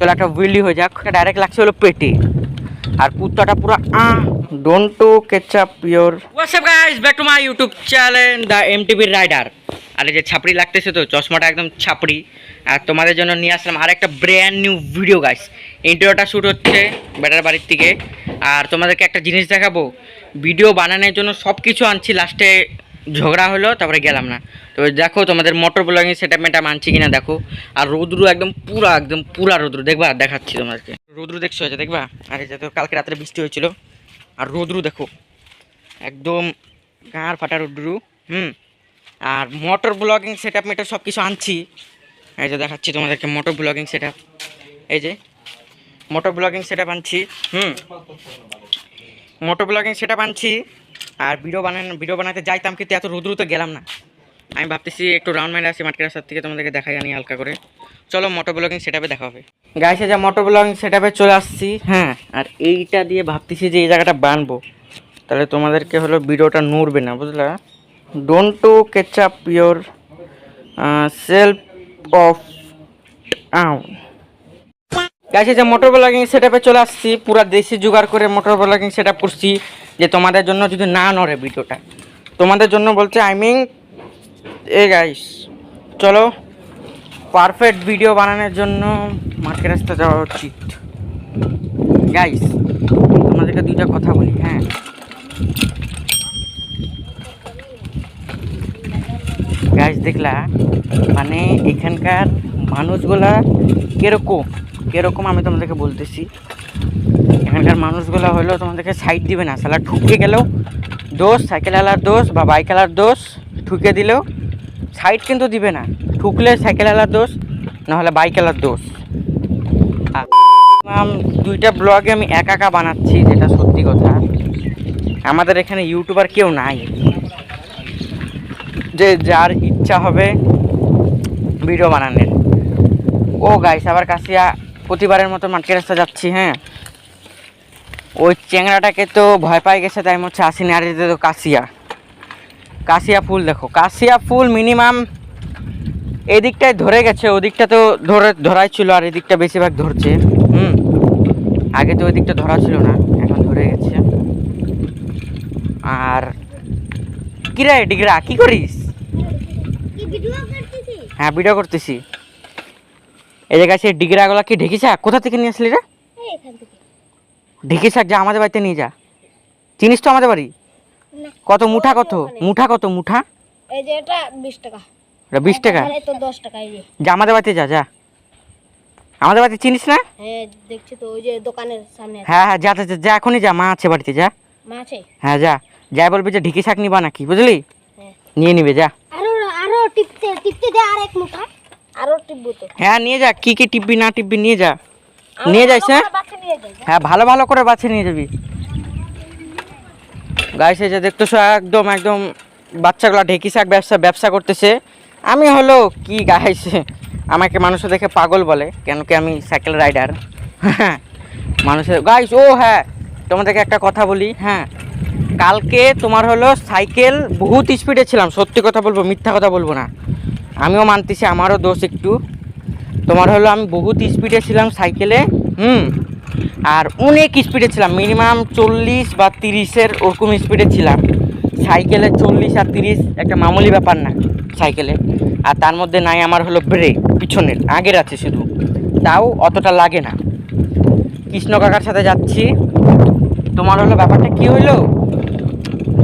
চলো একটা উইলি হয়ে যাক। ডাইরেক্ট লাগছে হলো পেটে। আর কুত্তাটা পুরো আ don't to catch up pure WhatsApp guys back to my YouTube channel the MTV rider আর এই যে ছাপড়ি লাগতেছে তো, চশমাটা একদম ছাপড়ি। আর তোমাদের জন্য নিয়ে আসলাম আর একটা ব্র্যান্ড নিউ ভিডিও গাইস ইন্টারভিউটা শ্যুট হচ্ছে বেটার বাড়ির থেকে আর তোমাদেরকে একটা জিনিস দেখাবো। ভিডিও বানানোর জন্য সব কিছু আনছি লাস্টে ঝগড়া হলো, তারপরে গেলাম না। তো দেখো তোমাদের মোটর ব্লগিং সেট আপটা মানছি কিনা দেখো। আর রৌদ্রু একদম পুরা একদম পুরা রৌদ্রু। দেখবা, দেখাচ্ছি তোমাদেরকে। রৌদ্রু দেখছ এটা দেখবা? আর যে তো কালকে রাত্রে বৃষ্টি হয়েছিল। আর রৌদ্রু দেখো, একদম গাঁর ফাটা রৌদ্রু, হুম? আর মোটর ব্লগিং সেট আপ মেটা সব কিছু আনছি। এই যে দেখাচ্ছি তোমাদেরকে মোটর ব্লগিং সেট এই যে মোটর ব্লগিং সেট আনছি, হুম? মোটর ব্লগিং সেট আনছি। আর ভিডিও বানান ভিডিও বানাতে যাইতাম কিন্তু এত রোদ্রুতে গেলাম না। আমি ভাবতেছি একটু রাউন্ড মাইন্ড আসি মার্কেট রাস্তার থেকে, তোমাদেরকে দেখাই আনি হালকা করে। চলো মোটর ব্লগিং সেট আপে দেখা হবে। গাইসে যা মোটর ব্লগিং সেট আপে চলে আসছি হ্যাঁ আর এইটা দিয়ে ভাবতেছি যে এই জায়গাটা বানবো। তাহলে তোমাদেরকে হলো ভিডিওটা নড়বে না, বুঝলা? Don't to catch up your self of আউ গাইছে যে মোটর ব্লগিং সেট আপে চলে আসছি, পুরা দেশি জোগাড় করে মোটর ব্লগিং সেট করছি। যে তোমাদের জন্য যদি না নড়ে ভিডিওটা। তোমাদের জন্য বলছে আই মিন এ গাইস চলো পারফেক্ট ভিডিও বানানোর জন্য মার্কেট রাস্তা যাওয়া উচিত। গাইস তোমাদেরকে দুইটা কথা বলি হ্যাঁ? গাইস দেখলা মানে এখানকার মানুষগুলা কীরকম? কীরকম আমি তোমাদেরকে বলতেছি। মানুষগুলো হলো তোমাদেরকে সাইড দিবে না। সালা ঠুকে গেলেও দোষ সাইকেল সাইকেলওয়ালার দোষ বা বাইক বাইকওয়ালার দোষ ঠুকে দিলেও সাইড কিন্তু দিবে না। ঠুকলে সাইকেলওয়ালার দোষ, নাহলে বাইক বাইকওয়ালার দোষ। দুইটা ব্লগে আমি একা একা বানাচ্ছি, যেটা সত্যি কথা। আমাদের এখানে ইউটিউবার কেউ নাই। যে যার ইচ্ছা হবে ভিডিও বানানোর। ও গাইস আবার কাশিয়া প্রতিবারের মতো মার্কেট রাস্তা যাচ্ছি হ্যাঁ? ওই চ্যাংড়াটাকে তো ভয় পাই গেছে তাই মনে হচ্ছে আসিনি। আর এটা তো কাশিয়া। কাশিয়া ফুল দেখো। কাশিয়া ফুল মিনিমাম এদিকটায় ধরে গেছে ওদিকটা তো ধরে ধরাই ছিল আর এদিকটা বেশিরভাগ ধরছে। হুম। আগে তো ওই দিকটা ধরা ছিল না এখন ধরে গেছে। আর কিরে ডিগরা কি করিস? হ্যাঁ ভিডিও করতেছি। এই জায়গায় সে ডিগরাগুলো কি ঢেকি শাক কোথা থেকে নিয়ে আসলি রে? ঢেকি শাক যা আমাদের বাড়িতে নিয়ে যা। চিনিস তো আমাদের বাড়ি? কত মুঠা কত? মুঠা কত মুঠা? এই যে এটা বিশ টাকা। এটা বিশ টাকা? তো দশ টাকা এই যে। যা আমাদের বাড়িতে যা যা। আমাদের বাড়িতে চিনিস না? হ্যাঁ দেখছি তো ওই যে দোকানের সামনে হ্যাঁ হ্যাঁ যা যা, যা, এখনই যা মা আছে বাড়িতে যা। মা আছে? হ্যাঁ যা। যাই বলবি যে ঢেকি শাক নিবা নাকি বুঝলি? হ্যাঁ। নিয়ে নিবে যা। আরও আরও টিপতে টিপতে দে আর এক মুঠা। আরও টিপবো তো। হ্যাঁ নিয়ে যা কি কি টিপবি না টিপবি নিয়ে যা। নিয়ে যাইস হ্যাঁ? হ্যাঁ ভালো ভালো করে বাছে নিয়ে যাবি। গাইস এই যে দেখতেছো একদম একদম বাচ্চাগুলো ঢেকি শাক ব্যবসা ব্যবসা করতেছে। আমি হলো কি গাইস আমাকে মানুষ দেখে পাগল বলে কেন কি আমি সাইকেল রাইডার হ্যাঁ মানুষের গাইস ও হ্যাঁ তোমাদেরকে একটা কথা বলি হ্যাঁ। কালকে তোমার হলো সাইকেল বহুত স্পিডে ছিলাম সত্যি কথা বলব মিথ্যা কথা বলব না। আমিও মানতেছি আমারও দোষ একটু। তোমার হলো আমি বহুত স্পিডে ছিলাম সাইকেলে হুম? আর অনেক স্পিডে ছিলাম মিনিমাম চল্লিশ বা তিরিশের ওরকম স্পিডে ছিলাম। সাইকেলে চল্লিশ আর তিরিশ একটা মামুলি ব্যাপার না সাইকেলে আর তার মধ্যে নাই আমার হলো ব্রেক পিছনের, আগের আছে শুধু। তাও অতটা লাগে না। কৃষ্ণ কাকার সাথে যাচ্ছি। তোমার হলো ব্যাপারটা কি হইল?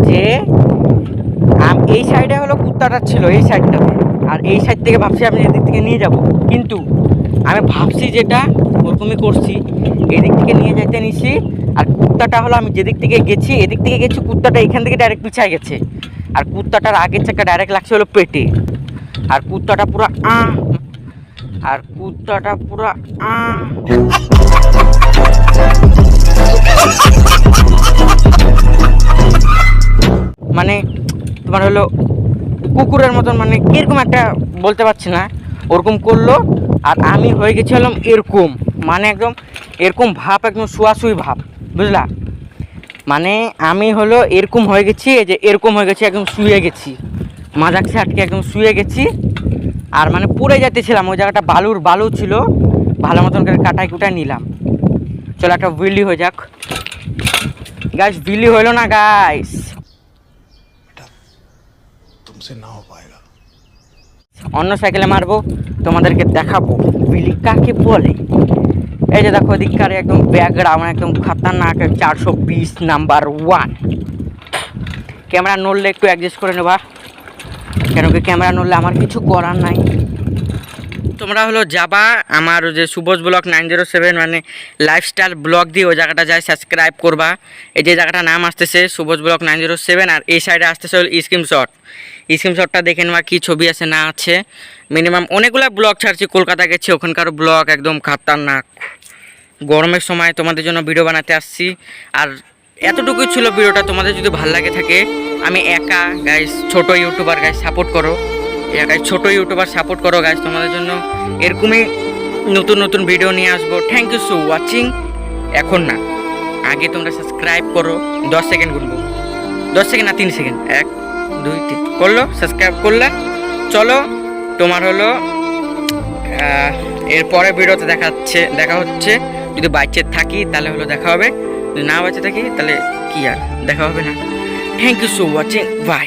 যে এই সাইডে হলো কুত্তাটা ছিল, এই সাইডটাতে আর এই সাইড থেকে ভাবছি আমি এদিক থেকে নিয়ে যাব। কিন্তু আমি ভাবছি যেটা, ওরকমই করছি। এদিক থেকে নিয়ে যাইতে নিছি, আর কুত্তাটা হলো আমি যেদিক থেকে গেছি, এদিক থেকে গেছি, কুত্তাটা এখান থেকে ডাইরেক্ট পিছায় গেছে। আর কুত্তাটার আগের চাকা ডাইরেক্ট লাগছে হলো পেটে। আর কুত্তাটা পুরো আ, আর কুত্তাটা পুরো আ। মানে তোমার হলো কুকুরের মতন মানে কীরকম একটা বলতে পারছি না, ওরকম করল, আর আমি হয়ে গেছিলাম এরকম মানে একদম এরকম ভাব, একদম শুয়াশুই ভাব, বুঝলা? মানে আমি হলো এরকম হয়ে গেছি যে এরকম হয়ে গেছি, একদম শুয়ে গেছি মাজাকসে আটকে একদম শুয়ে গেছি, আর মানে পড়ে যেতেছিলাম ওই জায়গাটা বালুর বালু ছিল, ভালো মতন করে কাটাই কুটাই নিলাম। চলো একটা বিলি হয়ে যাক। গাইস বিলি হইল না গাইস तुमसे ना हो पाएगा অন্য সাইকেলে মারবো তোমাদেরকে দেখাবো বিলি কাকে বলে এই যে দেখো ওদিককার একদম ব্যাকগ্রাউন্ড একদম খাতারনাক চারশো বিশ নাম্বার ওয়ান ক্যামেরা নড়লে একটু অ্যাডজাস্ট করে নেবা কেন কি ক্যামেরা নড়লে আমার কিছু করার নাই তোমরা হলো যাবা আমার যে সুবোজ ব্লক নাইন জিরো সেভেন মানে লাইফস্টাইল ব্লগ দিয়ে ওই জায়গাটা যাই সাবস্ক্রাইব করবা। এই যে জায়গাটার নাম আসতেছে সুবোজ ব্লক নাইন জিরো সেভেন, আর এই সাইডে আসতেছে হলো স্ক্রিম শট। স্ক্রিম শটটা দেখে নেওয়া কী ছবি আছে, না আছে। মিনিমাম অনেকগুলো ব্লগ ছাড়ছি, কলকাতা গেছি, ওখানকার ব্লগ একদম খাতারনাক। গরমের সময় তোমাদের জন্য ভিডিও বানাতে আসছি, আর এতটুকুই ছিল ভিডিওটা, তোমাদের যদি ভালো লাগে থাকে, আমি একা গাইস ছোট ইউটিউবার গাইস সাপোর্ট করো। একাই ছোট ইউটিউবার সাপোর্ট করো গাইস তোমাদের জন্য। এরকমই নতুন নতুন ভিডিও নিয়ে আসব। থ্যাংক ইউ সো ওয়াচিং এখন না আগে তোমরা সাবস্ক্রাইব করো দশ সেকেন্ড গুনবো। দশ সেকেন্ড না তিন সেকেন্ড এক দুই তিন। করল? সাবস্ক্রাইব করলে? চলো তোমার হলো আহ, এরপরে ভিডিওতে দেখাচ্ছে দেখা হচ্ছে যদি বাইচে থাকি তাহলে হলো দেখা হবে। যদি না বাঁচে থাকি তাহলে কি আর দেখা হবে না। Thank you so watching bye